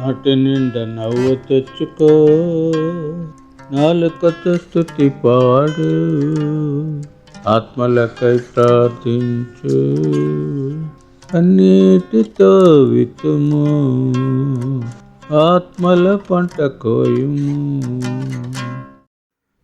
నాటి నిండా నవ్వు తెచ్చుకో. నాలుకతో స్థుతి పాడు. ఆత్మలకై ప్రార్థించు. అన్నిటితో వితుము ఆత్మల పంట కోయుము.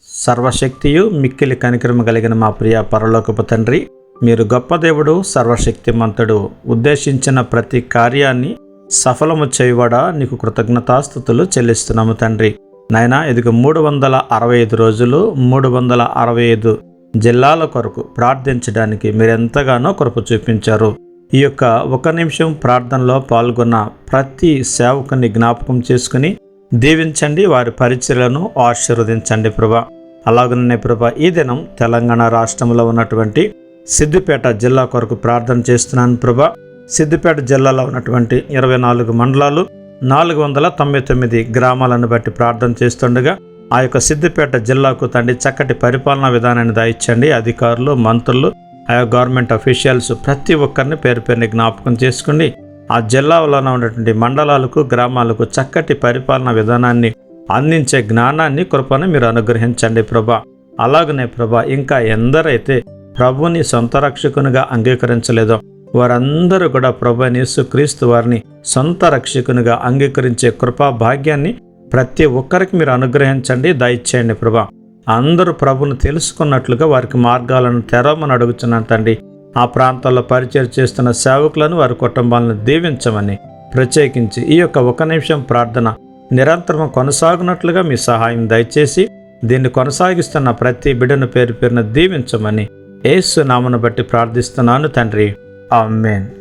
సర్వశక్తియు మిక్కిలి కనికరము కలిగిన మా ప్రియ పరలోకపు తండ్రి. మీరు గొప్ప దేవుడు సర్వశక్తిమంతుడు. ఉద్దేశించిన ప్రతి కార్యాన్ని సఫలము చేయబడా నీకు కృతజ్ఞతాస్థుతులు చెల్లిస్తున్నాము తండ్రి. నాయన ఇదిగో మూడు వందల అరవై ఐదు రోజులు మూడు వందల అరవై ఐదు జిల్లాల కొరకు ప్రార్థించడానికి మీరెంతగానో కొరకు కృప చూపించారు. ఈ యొక్క ఒక నిమిషం ప్రార్థనలో పాల్గొన్న ప్రతి సేవకుని జ్ఞాపకం చేసుకుని దీవించండి వారి పరిచయలను ఆశీర్వదించండి ప్రభా. అలాగనే ప్రభా ఈ దినం తెలంగాణ రాష్ట్రంలో ఉన్నటువంటి సిద్దిపేట జిల్లా కొరకు ప్రార్థన చేస్తున్నాను ప్రభా. సిద్దిపేట జిల్లాలో ఉన్నటువంటి ఇరవై నాలుగు మండలాలు నాలుగు వందల తొంభై తొమ్మిది గ్రామాలను బట్టి ప్రార్థన చేస్తుండగా ఆ యొక్క సిద్దిపేట జిల్లాకు తండ్రి చక్కటి పరిపాలనా విధానాన్ని దాయిచ్చండి అధికారులు మంత్రులు ఆయా గవర్నమెంట్ అఫీషియల్స్ ప్రతి ఒక్కరిని పేరు పేరుని జ్ఞాపకం చేసుకుని ఆ జిల్లాలో ఉన్నటువంటి మండలాలకు గ్రామాలకు చక్కటి పరిపాలన విధానాన్ని అందించే జ్ఞానాన్ని కృపను మీరు అనుగ్రహించండి ప్రభా. అలాగనే ప్రభా ఇంకా ఎందరైతే ప్రభుని సొంత రక్షకునిగా అంగీకరించలేదో వారందరూ కూడా ప్రభు క్రీస్తు వారిని సొంత రక్షకునిగా అంగీకరించే కృపా భాగ్యాన్ని ప్రతి ఒక్కరికి మీరు అనుగ్రహించండి దయచేయండి ప్రభా. అందరూ ప్రభును తెలుసుకున్నట్లుగా వారికి మార్గాలను తెరవమని అడుగుతున్నాను తండ్రి. ఆ ప్రాంతాల్లో పరిచయం చేస్తున్న సేవకులను వారి కుటుంబాలను దీవించమని ప్రత్యేకించి ఈ యొక్క ఒక నిమిషం ప్రార్థన నిరంతరం కొనసాగునట్లుగా మీ సహాయం దయచేసి దీన్ని కొనసాగిస్తున్న ప్రతి బిడ్డను పేరు పేరున దీవించమని ఏసు నామను బట్టి ప్రార్థిస్తున్నాను తండ్రి. Amen.